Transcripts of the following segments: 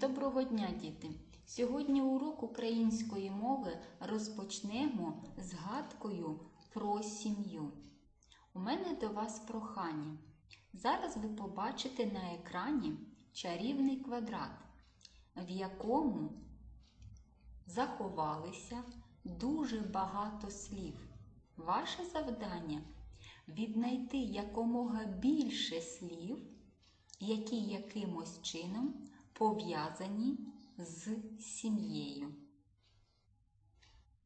Доброго дня, діти! Сьогодні урок української мови розпочнемо згадкою про сім'ю. У мене до вас прохання. Зараз ви побачите на екрані чарівний квадрат, в якому заховалися дуже багато слів. Ваше завдання віднайти якомога більше слів, які якимось чином пов'язані з сім'єю.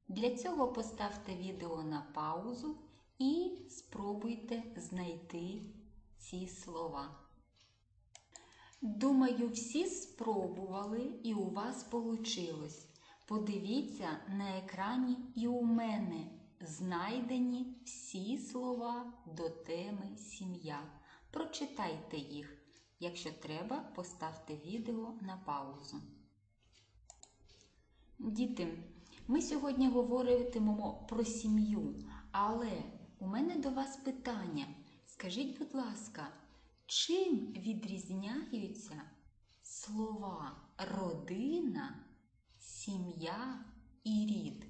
Для цього поставте відео на паузу і спробуйте знайти ці слова. Думаю, всі спробували і у вас вийшло. Подивіться на екрані і у мене знайдені всі слова до теми сім'я. Прочитайте їх. Якщо треба, поставте відео на паузу. Діти, ми сьогодні говоритимемо про сім'ю, але у мене до вас питання. Скажіть, будь ласка, чим відрізняються слова родина, сім'я і рід?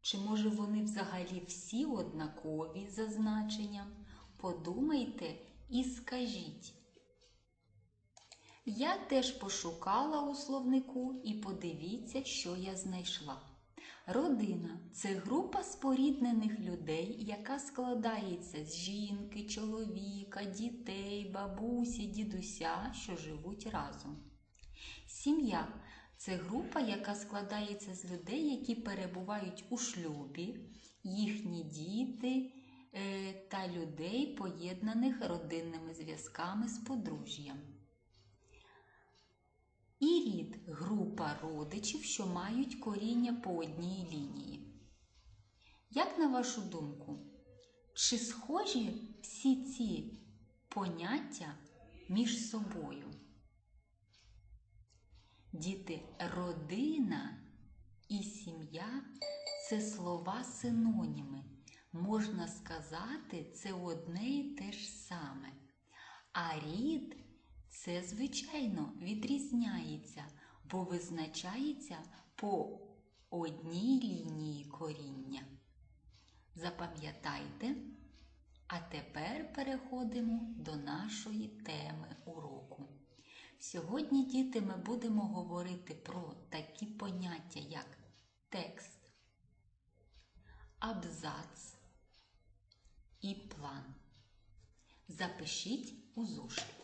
Чи може вони взагалі всі однакові за значенням? Подумайте і скажіть. Я теж пошукала у словнику і подивіться, що я знайшла. Родина це група споріднених людей, яка складається з жінки, чоловіка, дітей, бабусі, дідуся, що живуть разом. Сім'я це група, яка складається з людей, які перебувають у шлюбі, їхні діти е, та людей, поєднаних родинними зв'язками з подружжям. І рід група родичів, що мають коріння по одній лінії. Як на вашу думку, чи схожі всі ці поняття між собою? Діти, родина і сім'я це слова синоніми. Можна сказати, це одне і те ж саме. А рід це, звичайно, відрізняється, бо визначається по одній лінії коріння. Запам'ятайте, а тепер переходимо до нашої теми уроку. Сьогодні, діти, ми будемо говорити про такі поняття, як текст, абзац і план. Запишіть у зошит.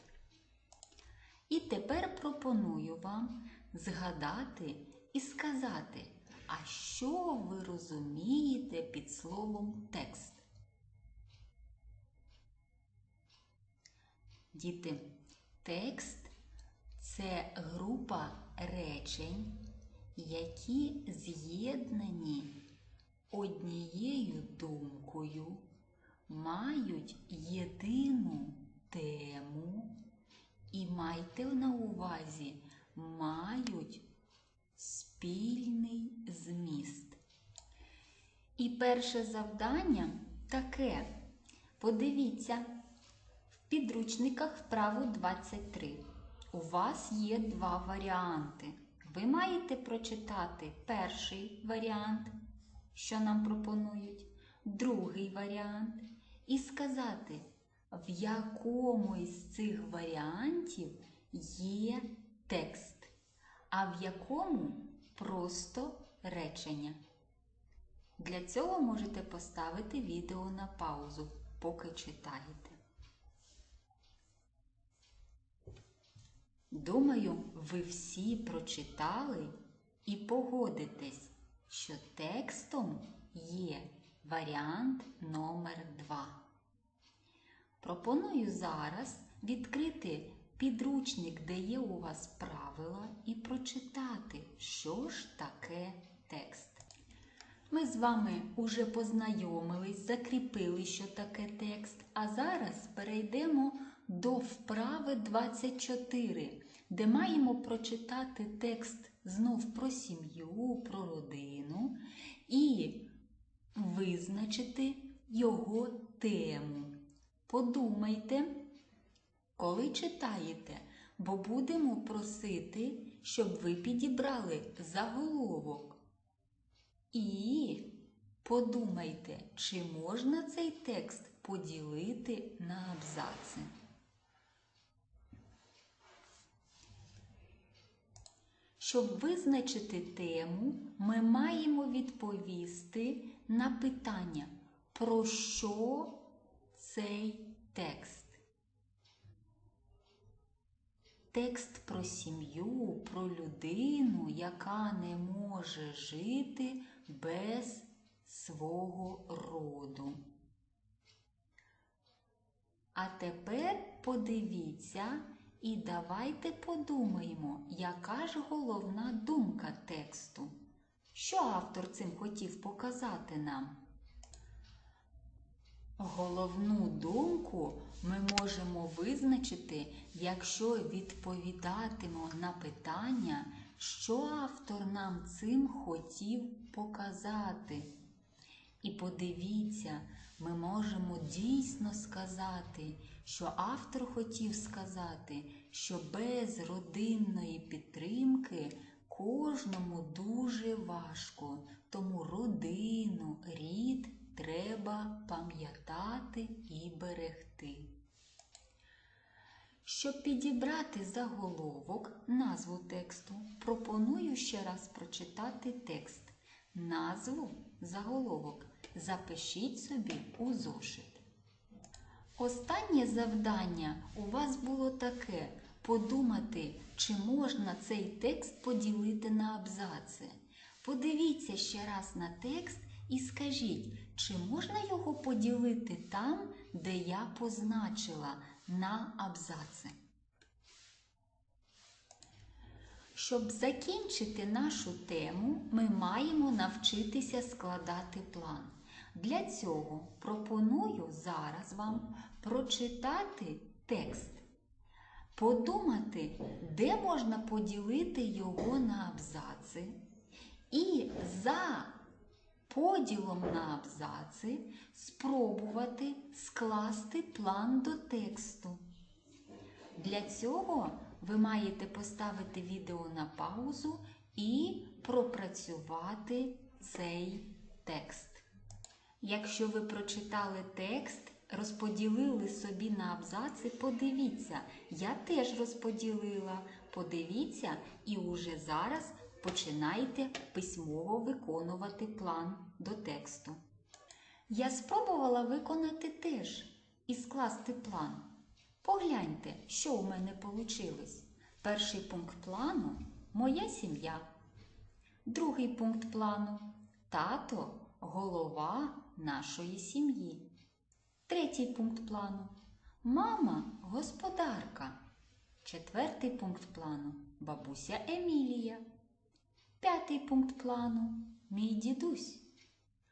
І тепер пропоную вам згадати і сказати, а що ви розумієте під словом текст? Діти, текст це група речень, які з'єднані однією думкою, мають єдину тему і майте на увазі, мають спільний зміст. І перше завдання таке. Подивіться, в підручниках вправо 23. У вас є два варіанти. Ви маєте прочитати перший варіант, що нам пропонують, другий варіант, і сказати, в якому із цих варіантів є текст, а в якому просто речення. Для цього можете поставити відео на паузу, поки читаєте. Думаю, ви всі прочитали і погодитесь, що текстом є варіант номер 2. Пропоную зараз відкрити підручник, де є у вас правила, і прочитати, що ж таке текст. Ми з вами уже познайомились, закріпили, що таке текст, а зараз перейдемо до вправи 24, де маємо прочитати текст знов про сім'ю, про родину і визначити його тему. Подумайте, коли читаєте, бо будемо просити, щоб ви підібрали заголовок. І подумайте, чи можна цей текст поділити на абзаци. Щоб визначити тему, ми маємо відповісти на питання, про що цей текст. Текст про сім'ю, про людину, яка не може жити без свого роду. А тепер подивіться і давайте подумаємо, яка ж головна думка тексту. Що автор цим хотів показати нам? Головну думку ми можемо визначити, якщо відповідатимо на питання, що автор нам цим хотів показати. І подивіться, ми можемо дійсно сказати, що автор хотів сказати, що без родинної підтримки кожному дуже важко, тому родину, Щоб підібрати заголовок, назву тексту, пропоную ще раз прочитати текст. Назву заголовок запишіть собі у зошит. Останнє завдання у вас було таке подумати, чи можна цей текст поділити на абзаци. Подивіться ще раз на текст і скажіть, чи можна його поділити там, де я позначила на абзаци. Щоб закінчити нашу тему, ми маємо навчитися складати план. Для цього пропоную зараз вам прочитати текст, подумати, де можна поділити його на абзаци, і за поділом на абзаци спробувати скласти план до тексту. Для цього ви маєте поставити відео на паузу і пропрацювати цей текст. Якщо ви прочитали текст, розподілили собі на абзаци, подивіться, я теж розподілила. Подивіться і уже зараз починайте письмово виконувати план до тексту. Я спробувала виконати теж і скласти план. Погляньте, що у мене вийшло. Перший пункт плану моя сім'я. Другий пункт плану тато голова нашої сім'ї. Третій пункт плану мама господарка. Четвертий пункт плану бабуся Емілія. П'ятий пункт плану мій дідусь.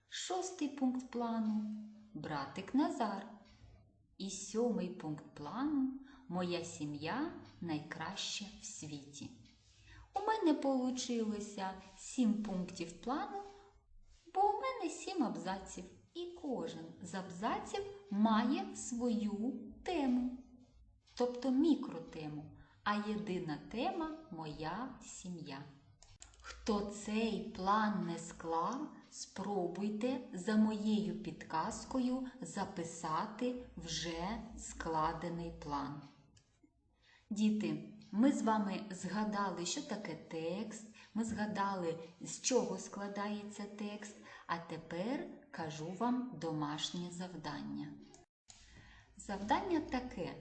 Шостий пункт плану братик Назар. І сьомий пункт плану Моя сім'я найкраща в світі. У мене вийшло сім пунктів плану, бо у мене сім абзаців. І кожен з абзаців має свою тему, тобто мікротему, а єдина тема моя сім'я. Хто цей план не склав, спробуйте за моєю підказкою записати вже складений план. Діти, ми з вами згадали, що таке текст, ми згадали, з чого складається текст, а тепер кажу вам домашнє завдання. Завдання таке.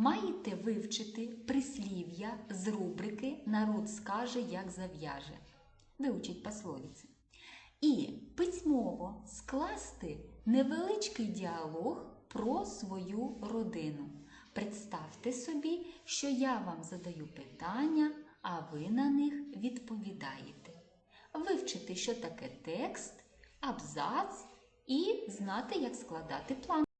Маєте вивчити прислів'я з рубрики Народ скаже, як зав'яже. Вивчить пословиці. І письмово скласти невеличкий діалог про свою родину. Представте собі, що я вам задаю питання, а ви на них відповідаєте. Вивчити, що таке текст, абзац і знати, як складати план.